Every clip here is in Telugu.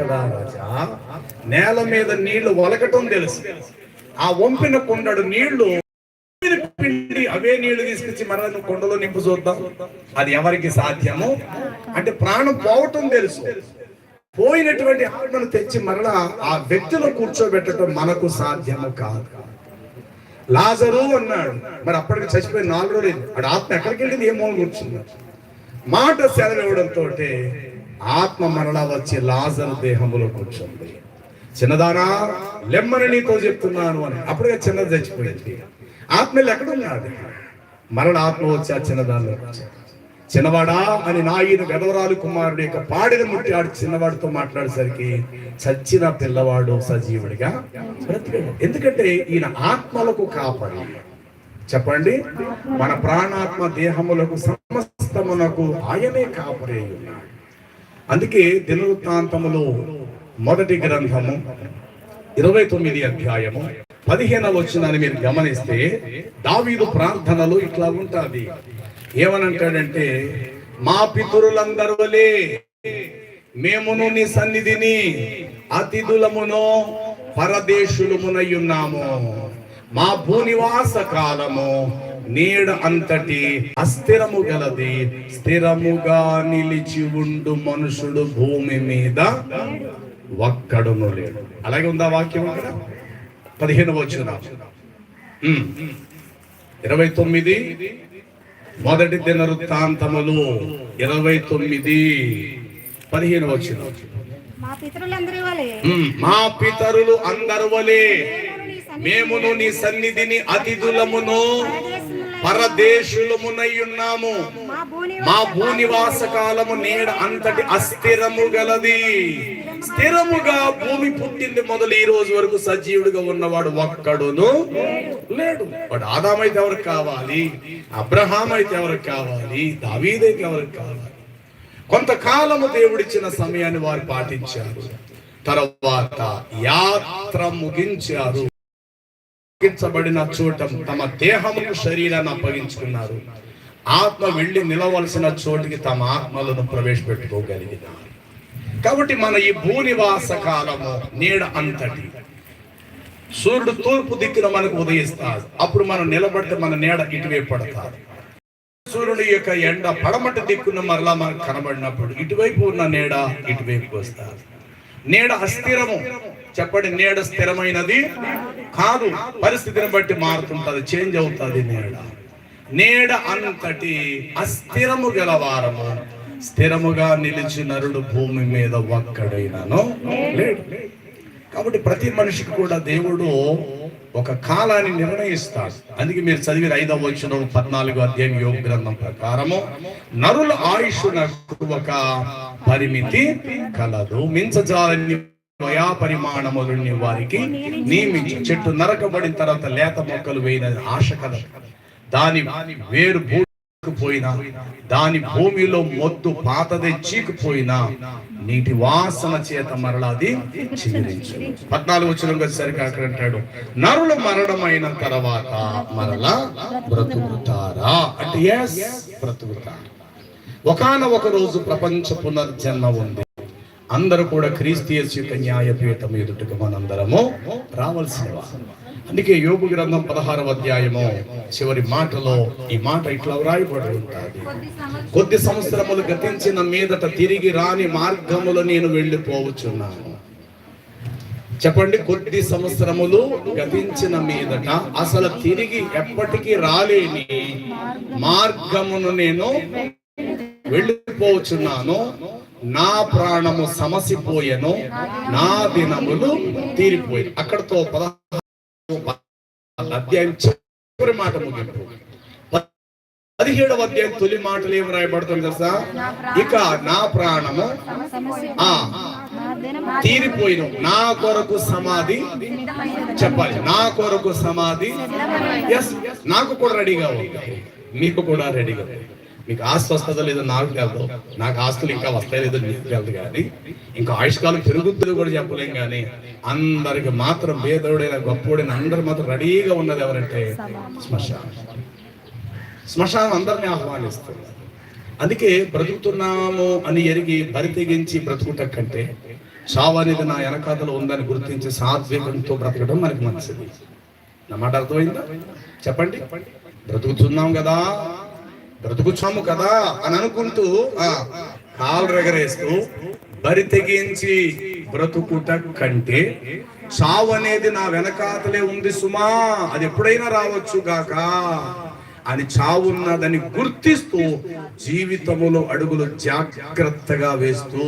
కదా రాజా? నేల మీద నీళ్ళు వలకటం తెలుసు. ఆ వంపిన కొండడు నీళ్ళు పిండి అవే నీళ్ళు తీసుకొచ్చి మరలా కొండలో నింపు చూద్దాం. అది ఎవరికి సాధ్యము? అంటే ప్రాణం పోవటం తెలుసు. పోయినటువంటి ఆత్మను తెచ్చి మరలా ఆ వ్యక్తిలో కూర్చోబెట్టడం మనకు సాధ్యము కాదు. లాజరు అన్నాడు. మరి అప్పటికి చచ్చిపోయి నాలుగు రోజులు ఆత్మ ఎక్కడికి వెళ్ళింది ఏమో కూర్చున్నాడు. మాట సెలవివ్వడంతో ఆత్మ మరలా వచ్చి లాజరు దేహంలో కూర్చుంది. చిన్నదానా లెమ్మని నీతో చెప్తున్నాను అని అప్పుడే చిన్నది చచ్చిపోయింది. ఆత్మ ఎక్కడున్నాడు మరణ ఆత్మ వచ్చి ఆ చిన్నదానిలో చిన్నవాడా అని నా ఈయన గదవరాలు కుమారుడు యొక్క పాడిన ముట్టాడు చిన్నవాడితో మాట్లాడేసరికి చచ్చిన పిల్లవాడు సజీవుడిగా బ్రతికాడు. ఎందుకంటే ఈయన ఆత్మలకు కాపడి చెప్పండి? మన ప్రాణాత్మ దేహములకు సమస్తమునకు ఆయనే కాపరే ఉన్నాడు. అందుకే దినవృత్తాంతములో మొదటి గ్రంథము ఇరవై తొమ్మిది అధ్యాయము పదిహేనవ వచ్చిందని మీరు గమనిస్తే దావీదు ప్రార్థనలు ఇట్లా ఉంటుంది. ఏమనంటాడంటే మా పితరులందరూ వలే మేమును నీ సన్నిధిని అతిథులమును పరదేశులమునయ్యున్నాము మా భూనివాస కాలము నీడ అంతటి అస్థిరము గలది. స్థిరముగా నిలిచి ఉండు మనుషుడు భూమి మీద ఒక్కడును లేడు. అలాగే ఉందా వాక్యం అక్కడ? పదిహేను వచ్చిన ఇరవై తొమ్మిది. మొదటి దిన వృత్తాంతములు ఇరవై తొమ్మిది. పదిహేను వచ్చిన మా పితరులు అందరు వలె. మేమును నీ సన్నిధిని అతిథులమును పరదేశులమునై ఉన్నాము. మా భూనివాస కాలము నీడ అంతటి అస్థిరము గలది. స్థిరముగా భూమి పుట్టింది మొదలు ఈ రోజు వరకు సజీవుడిగా ఉన్నవాడు ఒక్కడును లేడు. వాడు ఆదామైతే ఎవరికి కావాలి? అబ్రహాం అయితే ఎవరికి కావాలి? దావీదైతే ఎవరికి కావాలి? కొంతకాలము దేవుడిచ్చిన సమయాన్ని వారు పాటించారు. తర్వాత యాత్ర ముగించారు. అప్పగించబడిన చోట తమ దేహమును శరీరాన్ని అప్పగించుకున్నారు. ఆత్మ వెళ్ళి నిలవలసిన చోటికి తమ ఆత్మలను ప్రవేశపెట్టుకోగలిగినారు. కాబట్టి మన ఈ భూనివాస కాలము నీడ అంతటి. సూర్యుడు తూర్పు దిక్కున మనకు ఉదయిస్తాడు. అప్పుడు మనం నిలబడితే మన నీడ ఇటువైపు పడతారు సూర్యుడు యొక్క ఎండ పడమటి దిక్కున మరలా మనకు కనబడినప్పుడు ఇటువైపు ఉన్న నీడ ఇటువైపు వస్తారు నేడ అస్థిరము. చెప్పండి నేడ స్థిరమైనది? కాదు పరిస్థితిని బట్టి మారుతుంటది చేంజ్ అవుతుంది నేడ. నేడ అంతటి అస్థిరము గలవారము స్థిరముగా నిలిచి నరుడు భూమి మీద ఒక్కడైనాను లేడు. కాబట్టి ప్రతి మనిషికి కూడా దేవుడు ఒక కాలాన్ని నిర్ణయిస్తాడు. అందుకే మీరు చదివిన ఐదవ వచ్చిన పద్నాలుగో అధ్యాయం యోగ గ్రంథం ప్రకారము నరుల ఆయుష్ ఒక పరిమితి కలదు. మించజాలని వయా వారికి నియమించి. చెట్టు నరకబడిన తర్వాత లేత మొక్కలు వేయిన ఆశ కలదు. దాని వేరు పోయినా దాని భూమిలో మొద్దు పాతదే చీకిపోయినా నీటి వాసన చేత మరలాది చిగురించు పద్నాలుగు వచ్చిన వచ్చేసరికి అక్కడ అంటాడు నరులు మరణమైన తర్వాత మరలా బ్రతుకుతారా? అంటే ఎస్ బ్రతుకుతారు. ఒకనొక ఒక రోజు ప్రపంచ పునర్జన్మ ఉంది. అందరూ కూడా క్రీస్తీయస్ యొక్క న్యాయపీఠం ఎదుటకు మనందరము రావాల్సిన వారు. అందుకే యోగు గ్రంథం పదహారవ అధ్యాయము చివరి మాటలో ఈ మాట ఇట్లా వ్రాయబడి ఉంటుంది. కొద్ది సంవత్సరములు గతించిన మీదట తిరిగి రాని మార్గములో నేను వెళ్ళిపోవచ్చున్నాను. చెప్పండి కొద్ది సంవత్సరములు గతించిన మీదట అసలు తిరిగి ఎప్పటికీ రాలేని మార్గమును నేను వెళ్ళిపోవచ్చున్నాను. నా ప్రాణము సమసిపోయెను నా దినములు తీరిపోయి అక్కడతో పదహారు అధ్యాయం చివరి మాట ముగింపు. పదిహేడవ అధ్యాయం తొలి మాటలు ఏం రాయబడుతుంది తెలుసా? ఇక నా ప్రాణము ఆ తీరిపోయిన. నా కొరకు సమాధి చెప్పాలి. నా కొరకు సమాధి. ఎస్ నాకు కూడా రెడీగా ఉంది మీకు కూడా రెడీగా ఉంది మీకు ఆస్తి లేదో నాకు తెలదు నాకు ఆస్తులు ఇంకా వస్తాయి లేదో నీకు తెలియదు కానీ ఇంకా ఆయుష్కాలం పెరుగుతుందో కూడా చెప్పలేం కానీ అందరికి మాత్రం భేదవుడైన గొప్పోడైన అందరు మాత్రం రెడీగా ఉన్నది ఎవరంటే శ్మశానం. శ్మశానం అందరిని ఆహ్వానిస్తుంది. అందుకే బ్రతుకుతున్నాము అని ఎరిగి బరి తెగించి బ్రతుకుట కంటే చావు అనేది నా వెనకాతలో ఉందని గుర్తించి సాత్వికంతో బ్రతకడం మనకి మంచిది. నా మాట అర్థమైందా? చెప్పండి. బ్రతుకుతున్నాం కదా. బ్రతుకుచాము కదా అని అనుకుంటూ కాలు రెగరేస్తూ బరి తెగించి బ్రతుకుట కంటే చావు అనేది నా వెనకాతలే ఉంది సుమా. అది ఎప్పుడైనా రావచ్చు గాక. అని చావున్నదని గుర్తిస్తూ జీవితములో అడుగులు జాగ్రత్తగా వేస్తూ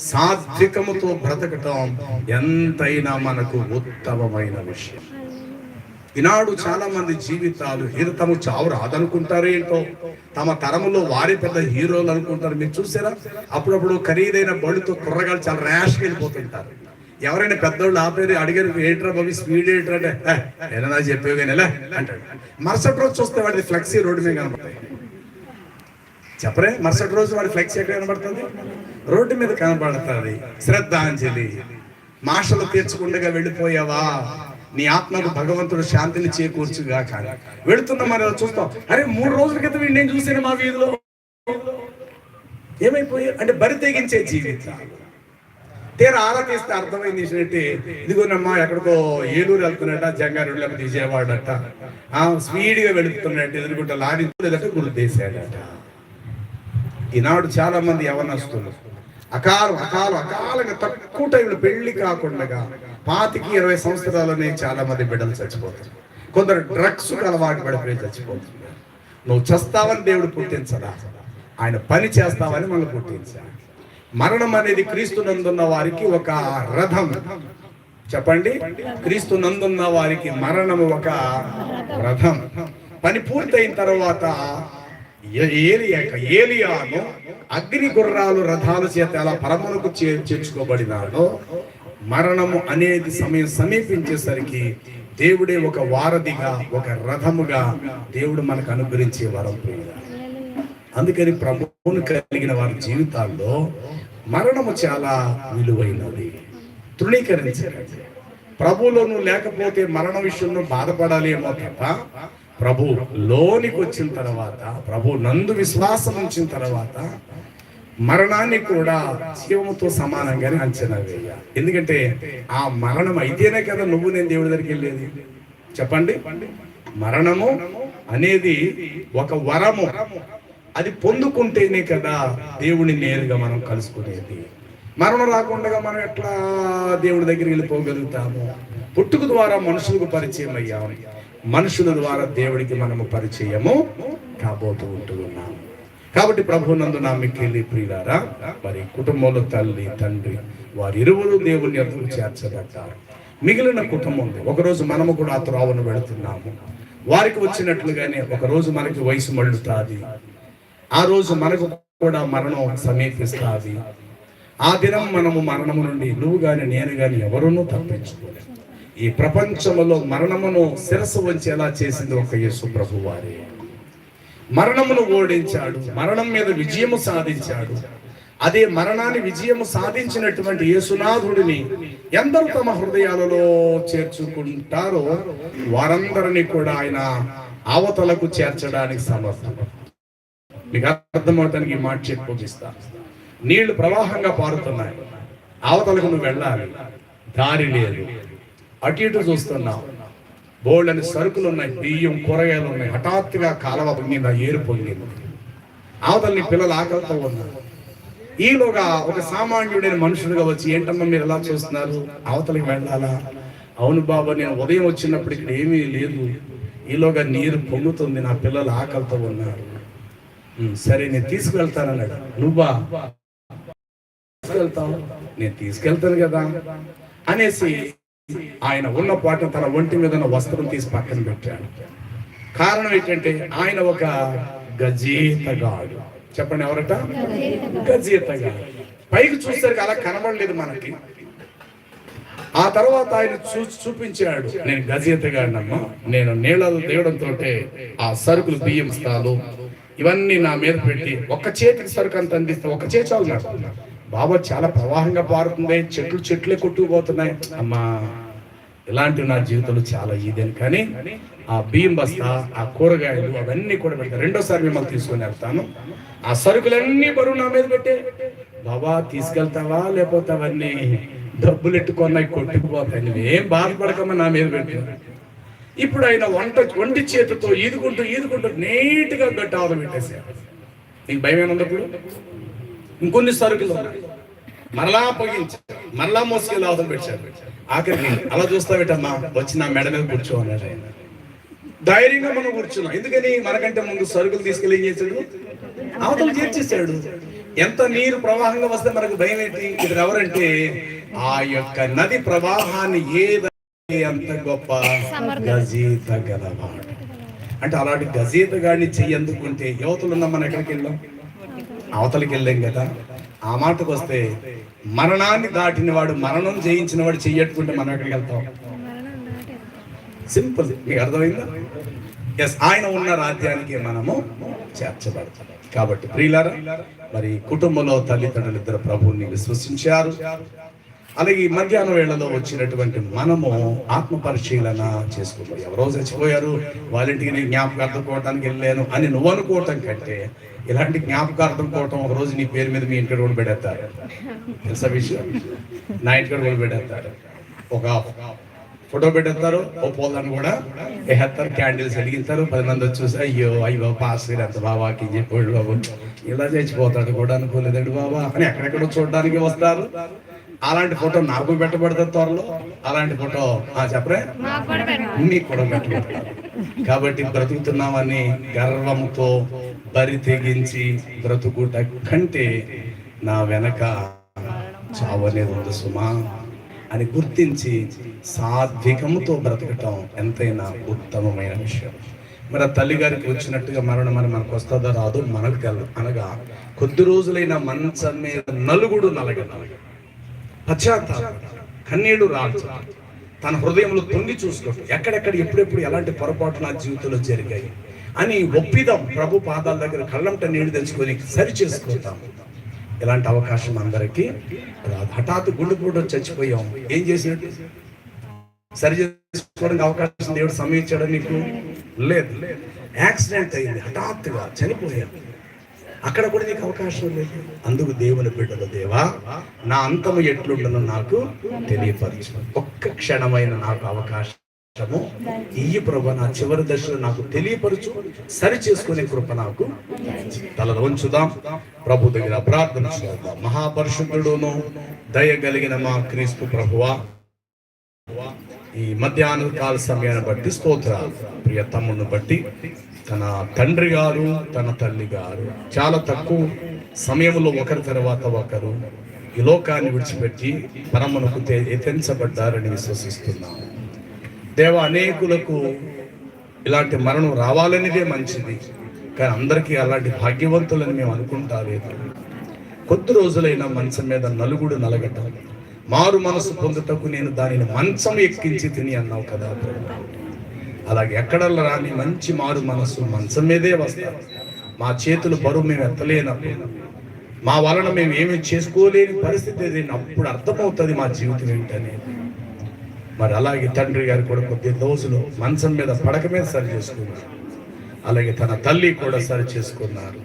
సాత్వికముతో బ్రతకటం ఎంతైనా మనకు ఉత్తమమైన విషయం. ఈనాడు చాలా మంది జీవితాలు ఏదో తమ చావు రాదనుకుంటారు ఏంటో? తమ తరములో వారి పెద్ద హీరోలు అనుకుంటారు. మీరు చూసారా? అప్పుడప్పుడు ఖరీదైన బళ్ళుతో కుర్రగాళ్ళు చాలా ర్యాష్గా వెళ్ళిపోతుంటారు. ఎవరైనా పెద్దోళ్ళు ఆపేది అడిగారు ఏంట్రా బాబు స్పీడ్ ఏంట్రా? అంటే ఏదైనా చెప్పేవి కానీ ఎలా అంటాడు. మరుసటి రోజు చూస్తే వాడి ఫ్లెక్సీ రోడ్డు మీద కనబడతాయి చెప్పరే మరుసటి రోజు వాడి ఫ్లెక్సీ ఎక్కడ కనబడుతుంది? రోడ్డు మీద కనబడుతుంది. శ్రద్ధాంజలి మాషలు తీర్చకుండా వెళ్ళిపోయావా? నీ ఆత్మకు భగవంతుడు శాంతిని చేకూర్చుగా కానీ వెళుతున్నాం మరి చూస్తాం. అరే మూడు రోజుల క్రితం నేను చూసాను మా వీధిలో. ఏమైపోయారు అంటే బరి తెగించే జీవితాలు తీర ఆరా తీస్తే అర్థమైంది ఏంటంటే ఇదిగోనమ్మా ఎక్కడికో ఏలూరు వెళ్తున్నట్ట జంగారెడ్డి లేకపోతే విజయవాడ అట్ట ఆ స్పీడ్గా వెళుతున్నట్టు ఎదురుకుంటే లారీ లేదంటే గుర్తేసాడట ఈనాడు చాలా మంది యవనస్తులు అకాలం అకాలం అకాలంగా తక్కువ టైంలో పెళ్ళి కాకుండా పాతికి ఇరవై సంవత్సరాలనే చాలా మంది బిడ్డలు చచ్చిపోతారు. కొందరు డ్రగ్స్ అలవాటు పడిపోయి చచ్చిపోతున్నారు. నువ్వు చస్తావని దేవుడు పుట్టించదా ఆయన పని చేస్తావని మనం పుట్టించాడు మరణం అనేది క్రీస్తు నందున్న వారికి ఒక రథం. చెప్పండి? క్రీస్తు నందున్న వారికి మరణం ఒక రథం. పని పూర్తయిన తర్వాత ఏలియాను అగ్ని గుర్రాలు రథాల చేత ఎలా పరమునకు చే- చేర్చుకోబడినాడో మరణము అనేది సమయం సమీపించేసరికి దేవుడే ఒక వారధిగా ఒక రథముగా దేవుడు మనకు అనుగ్రహించే వరం అందుకని ప్రభువును కలిగిన వారి జీవితాల్లో మరణము చాలా విలువైనది. తృణీకరించకండి. ప్రభువులోను లేకపోతే మరణ విషయంలో బాధపడాలి ఏమో తప్ప ప్రభు లోనికి వచ్చిన తర్వాత ప్రభు నందు విశ్వాసం ఉంచిన తర్వాత మరణాన్ని కూడా జీవముతో సమానంగానే అంచనా వేయాలి ఎందుకంటే ఆ మరణం అయితేనే కదా నువ్వు నేను దేవుడి దగ్గరికి వెళ్ళేది. చెప్పండి. మరణము అనేది ఒక వరము. అది పొందుకుంటేనే కదా దేవుని నేరుగా మనం కలుసుకునేది. మరణం రాకుండా మనం ఎట్లా దేవుడి దగ్గరికి వెళ్ళిపోగలుగుతాము? పుట్టుక ద్వారా మనుషులకు పరిచయం అయ్యాము మనుషుల ద్వారా దేవుడికి మనము పరిచయము కాబోతూ ఉంటూ ఉన్నాము కాబట్టి ప్రభు నందు నా మిక్కిలి ప్రియులారా మరి కుటుంబంలో తల్లి తండ్రి వారి ఇరువురు దేవుని ఎదురు చేర్చబడ్డారు. మిగిలిన కుటుంబం ఉంది. ఒకరోజు మనము కూడా ఆ త్రోవను వెళుతున్నాము. వారికి వచ్చినట్లుగానే ఒకరోజు మనకి వయసు మళ్ళుతుంది. ఆ రోజు మనకు కూడా మరణం సమీపిస్తుంది. ఆ దినం మనము మరణము నుండి నువ్వు కానీ నేను కానీ ఎవరునూ తప్పించుకోలేము. ఈ ప్రపంచంలో మరణమును శిరస్సు వంచేలా చేసింది ఒక యేసు ప్రభు వారే. మరణమును ఓడించాడు మరణం మీద విజయము సాధించాడు. అదే మరణాన్ని విజయము సాధించినటువంటి యేసునాథుడిని ఎందరు తమ హృదయాలలో చేర్చుకుంటారో వారందరినీ కూడా ఆయన అవతలకు చేర్చడానికి సమర్థం మీకు అర్థమవటానికి ఈ మాట చెప్పి నీళ్ళు ప్రవాహంగా పారుతున్నాయి. అవతలకు నువ్వు వెళ్ళాలి. దారి లేదు. అటు ఇటు చూస్తున్నావు బోల్డ్ అని సరుకులు ఉన్నాయి బియ్యం కూరగాయలు ఉన్నాయి హఠాత్తుగా కాలవ పొంగింది ఆ ఏరు పొంగింది? అవతల పిల్లలు ఆకలితో ఉన్నారు. ఈలోగా ఒక సామాన్యుడైన మనుషులుగా వచ్చి ఏంటమ్మా మీరు ఎలా చూస్తున్నారు? అవతలికి వెళ్ళాలా? అవును బాబా నేను ఉదయం వచ్చినప్పుడు ఇక్కడ ఏమీ లేదు. ఈలోగా నీరు పొంగుతుంది నా పిల్లలు ఆకలితో ఉన్నారు. సరే నేను తీసుకువెళ్తానన్నాడు. నువ్వా? తీసుకెళ్తావు నేను తీసుకెళ్తాను కదా. అనేసి ఆయన ఉన్న పాట తన ఒంటి మీద ఉన్న వస్త్రం తీసి పక్కన పెట్టాడు. కారణం ఏంటంటే ఆయన ఒక గజేతగాడు. చెప్పండి ఎవరట? గజేతగాడు. పైకి చూసరికి అలా కనబడలేదు మనకి. ఆ తర్వాత ఆయన చూ చూపించాడు నేను గజేతగాడినమ్మా. నేను నీళ్ళలో తేవడంతో ఆ సరుకులు బియ్యం స్థాలు ఇవన్నీ నా మీద పెట్టి ఒక్క చేతికి సరుకు అంత అందిస్తే ఒక చేచాలు నడుపుతున్నాను బాబా చాలా ప్రవాహంగా పారుతుంది చెట్లు చెట్లే కొట్టుకుపోతున్నాయి. అమ్మా ఇలాంటి నా జీవితంలో చాలా ఇదేను కానీ ఆ బియ్యం బస్తా ఆ కూరగాయలు అవన్నీ కూడా పెడతాను రెండోసారి మిమ్మల్ని తీసుకొని వెళ్తాను. ఆ సరుకులన్నీ బరువు నా మీద పెట్టే. బాబా తీసుకెళ్తావా లేకపోతే అవన్నీ డబ్బులు ఎట్టుకున్నాయి కొట్టుకుపోతాయి. నువ్వేం బాధపడకమ్మా నా మీద పెట్టు. ఇప్పుడు ఆయన వంట వంటి చేతితో ఈదుకుంటూ ఈదుకుంటూ నీట్గా గట్టి ఆవులు పెట్టేశారు నీకు భయం ఏముంది ఇంకొన్ని సరుకులు మరలా పొగించాడు మరలా మోసుకెళ్ళి అవతల పెట్టారు. ఆఖరికి అలా చూస్తావేటమ్మా? వచ్చి నా మెడ మీద కూర్చో అన్నాడు ఆయన. ధైర్యంగా మనం కూర్చున్నాం. ఎందుకని? మనకంటే ముందు సరుకులు తీసుకెళ్ళి ఏం చేశాడు? అవతలు తీర్చేశాడు. ఎంత నీరు ప్రవాహంగా వస్తే మనకు భయం ఏంటి? ఇది ఎవరంటే ఆ యొక్క నది ప్రవాహాన్ని ఏదైతే అంత గొప్ప గజీత గలవాడు. అంటే అలాంటి గజీత గాడిని చెయ్యందుకుంటే యువతలు ఉన్నాం మనం ఎక్కడికి వెళ్ళాం? అవతలికి వెళ్ళాం కదా. ఆ మాటకు వస్తే మరణాన్ని దాటిన వాడు మరణం చేయించిన వాడు చెయ్యట్టుకుంటే మనం ఎక్కడికి వెళ్తాం? సింపుల్. మీకు అర్థమైందా? ఎస్ ఆయన ఉన్న రాజ్యానికి మనము చేర్చబడతాం. కాబట్టి ప్రియులారా మరి కుటుంబంలో తల్లిదండ్రులు ఇద్దరు ప్రభువుని విశ్వసించారు అలాగే ఈ మధ్యాహ్నం వేళలో వచ్చినటువంటి మనము ఆత్మ పరిశీలన చేసుకోవాలి ఎవరో చచ్చిపోయారు వాళ్ళ ఇంటికి నేను జ్ఞాపకార్థం కోవటానికి వెళ్ళాను అని నువ్వు అనుకోవటం కంటే ఇలాంటి జ్ఞాపకార్థం కోవటం ఒక రోజు నీ పేరు మీద మీ ఇంటికి కూడా పెడతారు తెలుసా విషయం? నా ఇంటికి కూడా పెడతారు ఒక ఫోటో పెట్టేస్తారు ఓ పోలను కూడా వేస్తారు క్యాండిల్స్ వెలిగిస్తారు. పది మంది వచ్చి చూసి అయ్యో అయ్యో పాస్ ఎంత బాబాకి చెప్పాడు బాబు. ఇలా చచ్చిపోతాడు కూడా అనుకోలేదండి బాబా. అని ఎక్కడెక్కడో చూడడానికి వస్తారు. అలాంటి ఫోటో నాకు పెట్టబడుతుంది త్వరలో. అలాంటి ఫోటో ఆ చెప్పరే? మీకు కూడా పెట్టబడతారు. కాబట్టి బ్రతుకుతున్నామని గర్వంతో బరి తెగించి బ్రతుకుట కంటే నా వెనక చావనేది ఉంది సుమా అని గుర్తించి సాత్వికముతో బ్రతకటం ఎంతైనా ఉత్తమమైన విషయం. మరి ఆ తల్లి గారికి వచ్చినట్టుగా మరణం మరి మనకు వస్తుందో రాదు? మనకు తెలదు అనగా కొద్ది రోజులైన మంచం మీద నలుగుడు నలగ పశ్చాత్తాపం. కన్నీళ్ళు రాల్చ. తన హృదయంలో తొంగి చూసుకోవటం ఎక్కడెక్కడ ఎప్పుడెప్పుడు ఎలాంటి పొరపాటు నా జీవితంలో జరిగాయి? అని ఒప్పిదాం. ప్రభు పాదాల దగ్గర కళ్ళంట నీళ్ళు తెలుసుకొని సరి చేసుకుంటాం. ఇలాంటి అవకాశం అందరికీ రాదు. హఠాత్తు గుండెపోటు చచ్చిపోయాం. ఏం చేసినట్టు సరి చేసుకోవడానికి అవకాశం దేవుడు సమయించాడు నీకు? లేదు. యాక్సిడెంట్ అయింది. హఠాత్తుగా చనిపోయాం. అక్కడ కూడా నీకు అవకాశం లేదు. అందుకు దేవుని బిడ్డలు దేవా నా అంతము ఎట్లుండను నాకు తెలియపరచు. ఒక్క క్షణమైన నాకు అవకాశం అవకాశము ఈ ప్రభు నా చివరి దశలో నాకు తెలియపరచు సరి చేసుకునే కృప నాకు తలలో ఉంచుదాం. ప్రభు దగ్గర ప్రార్థన చేద్దాం. మహాపరిశుద్ధుడును దయ కలిగిన మా క్రీస్తు ప్రభువా ఈ మధ్యాహ్న కాల సమయాన్ని బట్టి స్తోత్రాలు. ప్రియ తమ్ముడిని బట్టి తన తండ్రి గారు తన తల్లి గారు చాలా తక్కువ సమయంలో ఒకరి తర్వాత ఒకరు ఈ లోకాన్ని విడిచిపెట్టి పరమనకు తెంచబడ్డారని విశ్వసిస్తున్నాము దేవ అనేకులకు ఇలాంటి మరణం రావాలనేదే మంచిది. కానీ అందరికీ అలాంటి భాగ్యవంతులని మేము అనుకుంటా లేదు కొద్ది రోజులైన మంచం మీద నలుగుడు నలగటం. మారు మనసు పొందుటకు నేను దానిని మంచం ఎక్కించి తిని అన్నావు కదా అలాగే ఎక్కడల్లా రాని మంచి మారు మనసు మంచం మీదే వస్తారు మా చేతులు బరువు మేము ఎత్తలేనప్పుడు మా వలన మేము ఏమి చేసుకోలేని పరిస్థితి ఏదైనా అప్పుడు అర్థమవుతుంది మా జీవితం ఏంటనేది. మరి అలాగే తండ్రి గారు కూడా కొద్ది రోజులు మంచం మీద పడక మీద సరి చేసుకున్నారు. అలాగే తన తల్లి కూడా సరి చేసుకున్నారు.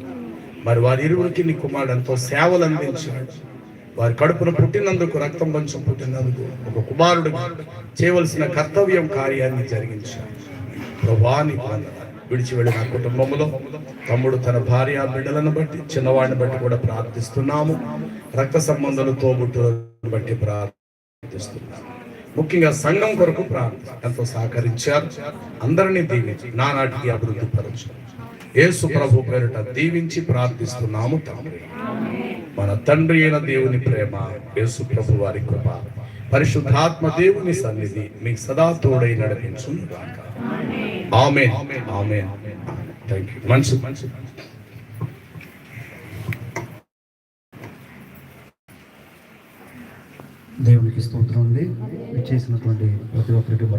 మరి వారి ఇరువురికి నీ కుమారుడు ఎంతో సేవలు అందించాడు. వారి కడుపున పుట్టినందుకు రక్తం పంచం పుట్టినందుకు ఒక కుమారుడు చేయవలసిన కర్తవ్యం కార్యాన్ని జరిగించాడు. ప్రభాని విడిచి వెళ్ళిన కుటుంబంలో తమ్ముడు తన భార్య బిడ్డలను బట్టి చిన్నవాడిని బట్టి కూడా ప్రార్థిస్తున్నాము. రక్త సంబంధాలు తోబుట్టులను బట్టి ప్రార్థిస్తున్నాము. ముఖ్యంగా సంఘం కొరకు ప్రార్థన. ఎంతో సహకరించారు. అందరినీ దీవించి నానాటికి అభివృద్ధి పరచు. యేసు ప్రభు పేరిట దీవించి ప్రార్థిస్తున్నాము తండ్రి. మన తండ్రి అయిన దేవుని ప్రేమ యేసు ప్రభు వారి కృప పరిశుద్ధాత్మ దేవుని సన్నిధి మీకు సదా తోడై నడిపించు ఆమె ఆమె థ్యాంక్ యూ మంచి మంచి దేవునికి స్తోత్రం అండి. చేసినటువంటి ప్రతి ఒక్కరికి